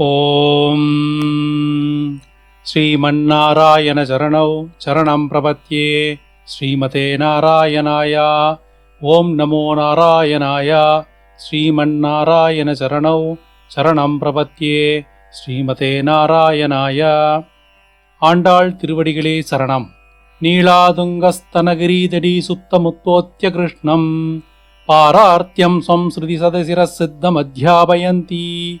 ఓం శ్రీమన్నారాయణ చరణౌ చరణం ప్రపత్యే శ్రీమతే నారాయణాయ. ఓం నమో నారాయణాయ. శ్రీమన్నారాయణ చరణౌ చరణం ప్రపత్యే శ్రీమతే నారాయణాయ. ఆండాళ్ తిరువడిகளே சரணம் నీళాదుంగస్తనగిరీదడీ సుప్తముత్తోత్యకృష్ణం పారార్త్యం సంసృతి సదశిరసిద్ధమధ్యాపయంతి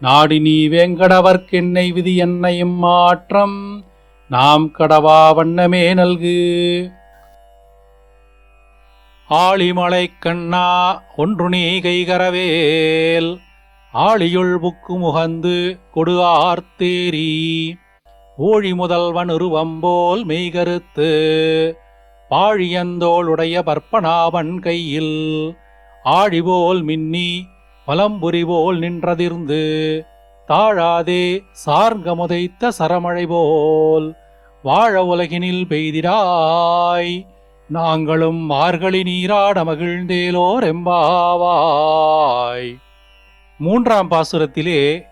நாடி நீ வேங்கடவர்க்கென்னை விதி என்னையும் மாற்றம். நாம் கடவா வண்ணமே நல்கு. ஆளிமலை கண்ணா ஒன்று நீ கைகரவேல். ஆழியுள் புக்கு முகந்து கொடு ஆர்த்தேரி. ஊழி முதல்வன் உருவம்போல் மெய்கருத்து. பாழியந்தோளுடைய பற்பனாவன் கையில். ஆழிபோல் மின்னி பலம்புரி போல் நின்றதிர்ந்து தாழாதே சார்கமுதைத்த சரமழை போல் வாழ உலகினில் பெய்திடாய். நாங்களும் மார்கழி நீராட மகிழ்ந்தேலோர் எம்பாவாய். மூன்றாம் பாசுரத்திலே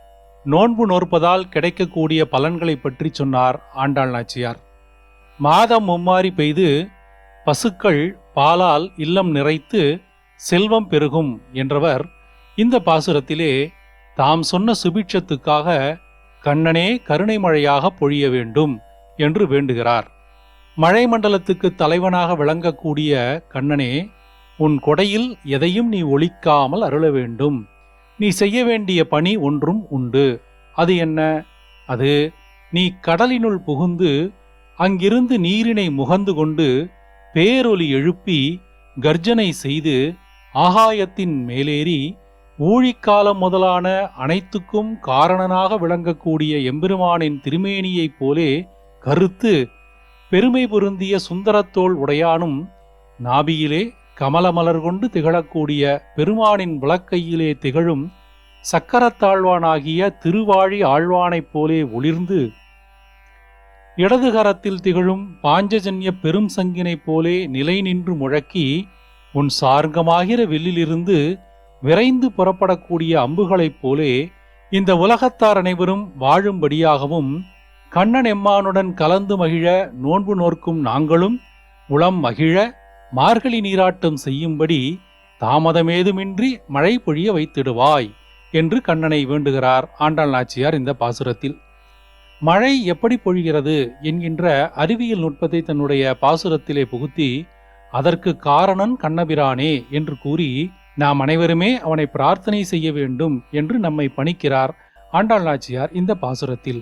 நோன்பு நோற்பதால் கிடைக்கக்கூடிய பலன்களை பற்றி சொன்னார் ஆண்டாள் நாச்சியார். மாதம் மும்மாரி பெய்து பசுக்கள் பாலால் இல்லம் நிறைத்து செல்வம் பெருகும் என்றவர் இந்த பாசுரத்திலே தாம் சொன்ன சுபிட்சத்துக்காக கண்ணனே கருணை மழையாக பொழிய வேண்டும் என்று வேண்டுகிறார். மழை மண்டலத்துக்கு தலைவனாக விளங்கக்கூடிய கண்ணனே உன் கொடையில் எதையும் நீ ஒழிக்காமல் அருள வேண்டும். நீ செய்ய வேண்டிய பணி ஒன்றும் உண்டு. அது என்ன? அது நீ கடலினுள் புகுந்து அங்கிருந்து நீரினை முகந்து கொண்டு பேரொலி எழுப்பி கர்ஜனை செய்து ஆகாயத்தின் மேலேறி ஊழிக்காலம் முதலான அனைத்துக்கும் காரணனாக விளங்கக்கூடிய எம்பெருமானின் திருமேனியைப் போலே கருத்து பெருமை பொருந்திய சுந்தரத்தோள் உடையானும் நாபியிலே கமலமலர் கொண்டு திகழக்கூடிய பெருமானின் விளக்கையிலே திகழும் சக்கரத்தாழ்வானாகிய திருவாழி ஆழ்வானைப் போலே ஒளிர்ந்து இடதுகரத்தில் திகழும் பாஞ்சஜன்ய பெரும் சங்கினைப் போலே நிலை நின்று முழக்கி உன் சார்கமாகிற வில்லிலிருந்து விரைந்து புறப்படக்கூடிய அம்புகளைப் போலே இந்த உலகத்தார் அனைவரும் வாழும்படியாகவும் கண்ணன் எம்மானுடன் கலந்து மகிழ நோன்பு நோர்க்கும் நாங்களும் உளம் மகிழ மார்கழி நீராட்டம் செய்யும்படி தாமதமேதுமின்றி மழை பொழிய வைத்திடுவாய் என்று கண்ணனை வேண்டுகிறார் ஆண்டாள் நாச்சியார் இந்த பாசுரத்தில். மழை எப்படி பொழிகிறது என்கின்ற அறிவியல் நுட்பத்தை தன்னுடைய பாசுரத்திலே புகுத்தி அதற்கு காரணன் கண்ணபிரானே என்று கூறி நாம் அனைவருமே அவனை பிரார்த்தனை செய்ய வேண்டும் என்று நம்மை பணிக்கிறார். ஆண்டாள் நாச்சியார் இந்த பாசுரத்தில்.